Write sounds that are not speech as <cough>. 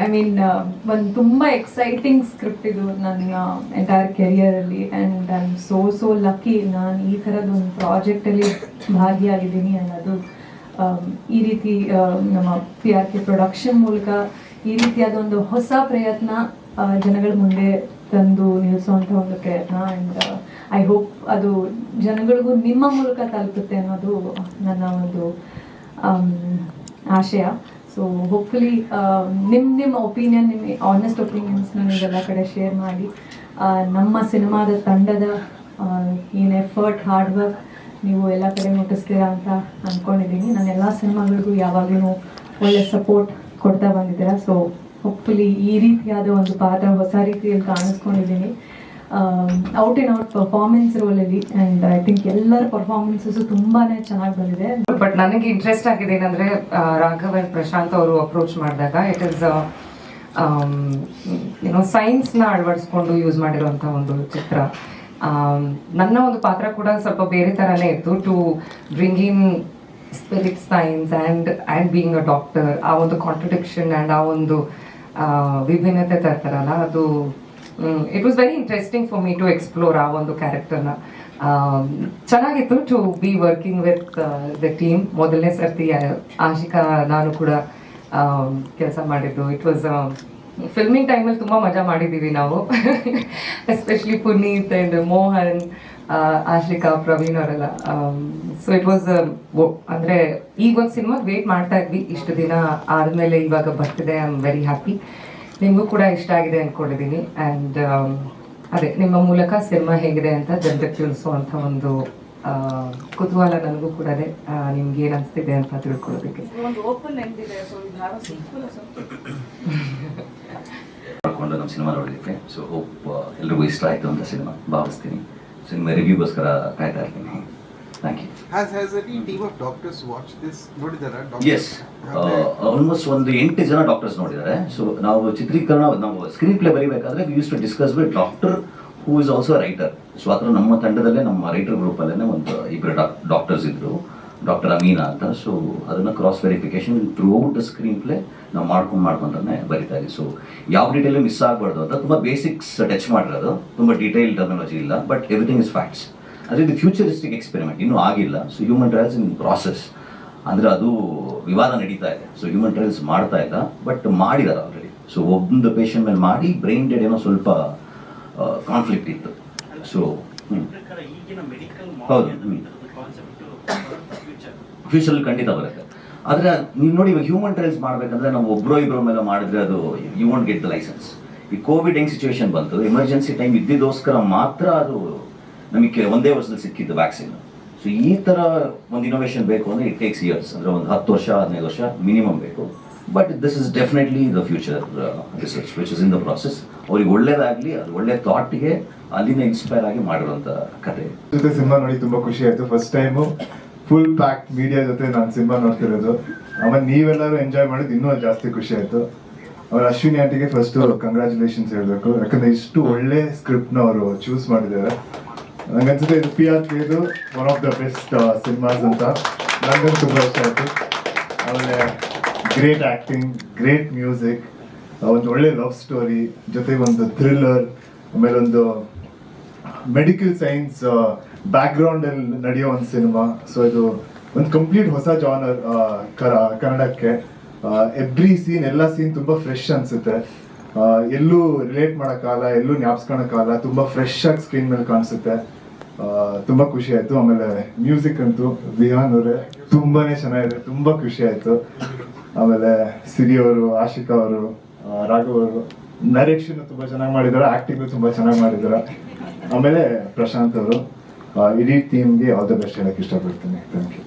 I mean ಒಂದು ತುಂಬ exciting script ಇದು ನನ್ನ entire ಕೆರಿಯರಲ್ಲಿ and I am so so lucky ನಾನು ಈ ಥರದ ಒಂದು ಪ್ರಾಜೆಕ್ಟಲ್ಲಿ ಭಾಗಿಯಾಗಿದ್ದೀನಿ ಅನ್ನೋದು. ಆಮ್, ಈ ರೀತಿ ನಮ್ಮ ಪಿ ಆರ್ ಕೆ ಪ್ರೊಡಕ್ಷನ್ ಮೂಲಕ ಈ ರೀತಿಯಾದ ಒಂದು ಹೊಸ ಪ್ರಯತ್ನ ಜನಗಳ ಮುಂದೆ ತಂದು ನಿಲ್ಲಿಸುವಂಥ ಒಂದು ಪ್ರಯತ್ನ. ಆ್ಯಂಡ್ ಐ ಹೋಪ್ ಅದು ಜನಗಳಿಗೂ ನಿಮ್ಮ ಮೂಲಕ ತಲುಪುತ್ತೆ ಅನ್ನೋದು ನನ್ನ ಒಂದು ಆಶಯ. ಸೊ ಹೋಪ್ಫುಲಿ ನಿಮ್ಮ ನಿಮ್ಮ ಒಪಿನಿಯನ್ ನಿಮ್ಮ ಆನೆಸ್ಟ್ ಒಪಿನಿಯನ್ಸ್ ನೀವೆಲ್ಲ ಕಡೆ ಶೇರ್ ಮಾಡಿ. ನಮ್ಮ ಸಿನಿಮಾದ ತಂಡದ ಏನು ಎಫರ್ಟ್ ಹಾರ್ಡ್ ವರ್ಕ್ ನೀವು ಎಲ್ಲ ಕಡೆ ಮುಟ್ಟಿಸ್ತೀರಾ ಅಂತ ಅಂದ್ಕೊಂಡಿದ್ದೀನಿ ನಾನು ಎಲ್ಲ ಸಿನಿಮಾಗಳಿಗೂ ಯಾವಾಗಲೂ ಒಳ್ಳೆ ಸಪೋರ್ಟ್ ಕೊಡ್ತಾ ಬಂದಿದ್ದೀರಾ. ಸೊ ಹೋಪ್ಫುಲಿ ಈ ರೀತಿಯಾದ ಒಂದು ಪಾತ್ರ ಹೊಸ ರೀತಿಯಲ್ಲಿ ಕಾಣಿಸ್ಕೊಂಡಿದ್ದೀನಿ. ಔಟ್ ಇನ್ ಔಟ್ ಪರ್ಫಾರ್ಮೆನ್ಸ್ ರೋಲಲ್ಲಿ ಆ್ಯಂಡ್ ಐ ಥಿಂಕ್ ಎಲ್ಲರ ಪರ್ಫಾರ್ಮೆನ್ಸಸ್ ತುಂಬಾ ಚೆನ್ನಾಗಿ ಬಂದಿದೆ. ಬಟ್ ನನಗೆ ಇಂಟ್ರೆಸ್ಟ್ ಆಗಿದೆ ಏನಂದ್ರೆ ರಾಘವ್ ಅಂಡ್ ಪ್ರಶಾಂತ್ ಅವರು ಅಪ್ರೋಚ್ ಮಾಡಿದಾಗ ಇಟ್ ಇಸ್ ಏನೋ ಸೈನ್ಸ್ನ ಅಳವಡಿಸ್ಕೊಂಡು ಯೂಸ್ ಮಾಡಿರುವಂಥ ಒಂದು ಚಿತ್ರ. ನನ್ನ ಒಂದು ಪಾತ್ರ ಕೂಡ ಸ್ವಲ್ಪ ಬೇರೆ ಥರನೇ ಇತ್ತು to bring in spirit science and and being a doctor ಆ ಒಂದು ಕಾಂಟ್ರಡಿಕ್ಷನ್ ಆ್ಯಂಡ್ ಆ ಒಂದು ವಿಭಿನ್ನತೆ ತರ್ತಾರಲ್ಲ ಅದು it was very interesting for me to explore ಆ ಒಂದು ಕ್ಯಾರೆಕ್ಟರ್ನ ಚೆನ್ನಾಗಿತ್ತು to be working with the team ಮೊದಲನೇ ಸರ್ತಿ ಆಶಿಕಾ ನಾನು ಕೂಡ ಕೆಲಸ ಮಾಡಿದ್ದು. ಇಟ್ ವಾಸ್ ಫಿಲ್ಮಿಂಗ್ ಟೈಮಲ್ಲಿ ತುಂಬ ಮಜಾ ಮಾಡಿದ್ದೀವಿ ನಾವು. <laughs> ಎಸ್ಪೆಷಲಿ ಪುನೀತ್ ಆ್ಯಂಡ್ ಮೋಹನ್ ಆಶಿಕಾ, ಪ್ರವೀಣ್ ಅವರೆಲ್ಲ. ಸೊ ಇಟ್ ವಾಸ್ ಅಂದರೆ ಈಗ ಒಂದು ಸಿನಿಮಾಗೆ ವೇಟ್ ಮಾಡ್ತಾ ಇದ್ವಿ. ಇಷ್ಟು ದಿನ ಆದಮೇಲೆ ಇವಾಗ ಬರ್ತಿದೆ. ಐ ಆಮ್ ವೆರಿ ಹ್ಯಾಪಿ ನಿಮಗೂ ಕೂಡ ಇಷ್ಟ ಆಗಿದೆ ಅಂದ್ಕೊಂಡಿದ್ದೀನಿ ಆ್ಯಂಡ್ ಅದೇ ನಿಮ್ಮ ಮೂಲಕ ಸಿನಿಮಾ ಹೇಗಿದೆ ಅಂತ ಜನರಿಗೆ ತಿಳಿಸುವಂಥ ಒಂದು ಕುತೂಹಲ ನನಗೂ ಕೂಡ ಅದೇ. ನಿಮ್ಗೆ ಏನು ಅನಿಸ್ತಿದೆ ಅಂತ ತಿಳ್ಕೊಳ್ಳೋದಕ್ಕೆ. ಸೊ ಮಾಡ್ಕೊಂಡು ನಮ್ಮ ಸಿನಿಮಾ ನೋಡಲಿಕ್ಕೆ ಸೊ ಹೋಪ್ ಎಲ್ರಿಗೂ ಇಷ್ಟ ಆಯಿತು ಅಂತ ಸಿನಿಮಾ. ಭಾವಿಸ್ತೀನಿ. ಸಿನಿಮಾ ರಿವ್ಯೂಗೋಸ್ಕರ ಕಾಯ್ತಾ ಇರ್ತೀನಿ. Thank you Has has any team of doctors watched this? ನೋಡಿದಾರಾ ಎಸ್ ಆಲ್ಮೋಸ್ಟ್ ಒಂದು ಎಂಟು ಜನ ಡಾಕ್ಟರ್ಸ್ ನೋಡಿದ್ದಾರೆ. ಸೊ ನಾವು ಚಿತ್ರೀಕರಣ ನಾವು screenplay ಬರೀಬೇಕಾದ್ರೆ we use to discuss with doctor who is also writer so ಆ ಥರ ನಮ್ಮ ತಂಡದಲ್ಲೇ ನಮ್ಮ ರೈಟರ್ ಗ್ರೂಪಲ್ಲೇ ಒಂದು ಇಬ್ಬರು ಡಾಕ್ಟರ್ಸ್ ಇದ್ದರು ಡಾಕ್ಟರ್ ಅಮೀನಾ ಅಂತ. ಸೊ ಅದನ್ನು cross verification throughout the screenplay ನಾವು ಮಾಡ್ಕೊಂಡು ಮಾಡ್ಕೊಂತಾನೆ ಬರಿತಾ ಇದ್ದೀವಿ. ಸೊ ಯಾವ ಡೀಟೇಲ್ ಮಿಸ್ ಆಗಬಾರ್ದು ಅಂತ ತುಂಬ ಬೇಸಿಕ್ಸ್ ಟಚ್ ಮಾಡಿರೋದು. ತುಂಬ ಡೀಟೇಲ್ ಟರ್ಮಿನಾಲಜಿ ಇಲ್ಲ ಬಟ್ ಎವ್ರಿಥಿಂಗ್ ಇಸ್ ಫ್ಯಾಕ್ಟ್ಸ್ ಅದೇ ಇದು ಫ್ಯೂಚರಿಸ್ಟಿಕ್ ಎಕ್ಸ್ಪೆರಿಮೆಂಟ್ ಇನ್ನೂ ಆಗಿಲ್ಲ. So human trials in process ಅಂದರೆ ಅದು ವಿವಾದ ನಡೀತಾ ಇದೆ. ಸೊ ಹ್ಯೂಮನ್ ಟ್ರಯಲ್ಸ್ ಮಾಡ್ತಾ ಇಲ್ಲ. ಬಟ್ ಮಾಡಿದಾರೆ ಆಲ್ರೆಡಿ ಸೊ ಒಂದು ಪೇಷಂಟ್ ಮೇಲೆ ಮಾಡಿ ಬ್ರೈನ್ ಡೆಡ್ ಏನೋ ಸ್ವಲ್ಪ ಕಾನ್ಫ್ಲಿಕ್ಟ್ ಇತ್ತು. ಸೊ ಹೌದು ಫ್ಯೂಚರಲ್ಲಿ ಖಂಡಿತ ಬರುತ್ತೆ. ಆದರೆ, ನೀವು ನೋಡಿ ಇವಾಗ ಹ್ಯೂಮನ್ ಟ್ರಯಲ್ಸ್ ಮಾಡಬೇಕಂದ್ರೆ ನಾವು ಒಬ್ರೋ ಇಬ್ಬರ ಮೇಲೆ ಮಾಡಿದ್ರೆ ಅದು you want get the licence ಈ ಕೋವಿಡ್ ಹೆಂಗ್ ಸಿಚುವೇಶನ್ ಬಂತು. ಎಮರ್ಜೆನ್ಸಿ ಟೈಮ್ ಇದ್ದಿದ್ದೋಸ್ಕರ ಮಾತ್ರ ಅದು ನಮಗೆ ಒಂದೇ ವರ್ಷದಲ್ಲಿ ಸಿಕ್ಕಿದ್ದು ವ್ಯಾಕ್ಸಿನ್ ಸೊ ಈ ಥರ ಒಂದು ಇನೋವೇಷನ್ ಬೇಕು ಅಂದರೆ ಇಟ್ ಟೇಕ್ಸ್ ಇಯರ್ಸ್ ಅಂದರೆ ಒಂದು ಹತ್ತು ವರ್ಷ ಹದಿನೈದು ವರ್ಷ ಮಿನಿಮಮ್ ಬೇಕು. But this is definitely the future research which is in the process ಅವ್ರಿಗೆ ಒಳ್ಳೇದಾಗಲಿ ಅದು ಒಳ್ಳೆ ಥಾಟ್ಗೆ ಅಲ್ಲಿನ ಇನ್ಸ್ಪೈರ್ ಆಗಿ ಮಾಡಿರೋಂಥ ಕತೆ ಜೊತೆ ಸಿನಿಮಾ ನೋಡಿ ತುಂಬ ಖುಷಿ ಆಯಿತು. First time full pack media ಜೊತೆ ನಾನು ಸಿನಿಮಾ ನೋಡ್ತಿರೋದು. ಆಮೇಲೆ ನೀವೆಲ್ಲರೂ ಎಂಜಾಯ್ ಮಾಡಿದ್ದು ಇನ್ನೂ ಜಾಸ್ತಿ ಖುಷಿ ಆಯಿತು. ಅವ್ರ ಅಶ್ವಿನಿ ಆಂಟಿಗೆ ಫಸ್ಟ್ ಕಂಗ್ರ್ಯಾಚುಲೇಷನ್ಸ್ ಹೇಳಬೇಕು. ಯಾಕಂದ್ರೆ ಇಷ್ಟು ಒಳ್ಳೆ ಸ್ಕ್ರಿಪ್ಟ್ನ ನ ಅವರು ಚೂಸ್ ಮಾಡಿದ್ದಾರೆ. ನಂಗನ್ಸುತ್ತೆ ಇದು ಪಿ ಆರ್ ಇದು one of the best cinemas ಅಂತ ನನಗಂತೂ ತುಂಬ ಇಷ್ಟ ಆಯಿತು ಆಮೇಲೆ ಗ್ರೇಟ್ ಆಕ್ಟಿಂಗ್ ಗ್ರೇಟ್ ಮ್ಯೂಸಿಕ್ ಒಂದು ಒಳ್ಳೆ ಲವ್ ಸ್ಟೋರಿ ಜೊತೆಗೆ ಒಂದು ಥ್ರಿಲ್ಲರ್ ಆಮೇಲೆ ಒಂದು ಮೆಡಿಕಲ್ ಸೈನ್ಸ್ ಬ್ಯಾಕ್ಗ್ರೌಂಡಲ್ಲಿ ನಡೆಯೋ ಒಂದು ಸಿನಿಮಾ ಸೊ ಇದು ಒಂದು ಕಂಪ್ಲೀಟ್ ಹೊಸ ಜಾನರ್ ಕನ್ನಡಕ್ಕೆ. ಎವ್ರಿ ಸೀನ್ ಎಲ್ಲ ಸೀನ್ ತುಂಬಾ ಫ್ರೆಶ್ ಅನ್ಸುತ್ತೆ. ಎಲ್ಲೂ ರಿಲೇಟ್ ಮಾಡೋಕ್ಕಾಗಲ್ಲ, ಎಲ್ಲೂ ಜ್ಞಾಪಿಸ್ಕೊಳಕ್ಕಾಗಲ್ಲ, ತುಂಬಾ ಫ್ರೆಶ್ ಆಗಿ ಸ್ಕ್ರೀನ್ ಮೇಲೆ ಕಾಣಿಸುತ್ತೆ. ತುಂಬಾ ಖುಷಿ ಆಯ್ತು. ಆಮೇಲೆ ಮ್ಯೂಸಿಕ್ ಅಂತೂ ವಿಹಾನ್ ಅವರೇ ತುಂಬಾನೇ ಚೆನ್ನಾಗಿದೆ. ತುಂಬಾ ಖುಷಿ ಆಯ್ತು. ಆಮೇಲೆ ಸಿರಿ ಅವರು, ಆಶಿಕಾ ಅವರು ರಾಘು ರಾಘವ್ ಅವರು ನರೇಕ್ಷನ್ ತುಂಬಾ ಚೆನ್ನಾಗಿ ಮಾಡಿದಾರ ಆಕ್ಟಿಂಗ್ ತುಂಬಾ ಚೆನ್ನಾಗಿ ಮಾಡಿದ್ದಾರೆ. ಆಮೇಲೆ ಪ್ರಶಾಂತ್ ಅವರು ಇಡೀ ಟೀಮ್ಗೆ ಆಲ್ ದ ಬೆಸ್ಟ್ ಹೇಳಕ್ ಇಷ್ಟಪಡ್ತೀನಿ. Thank you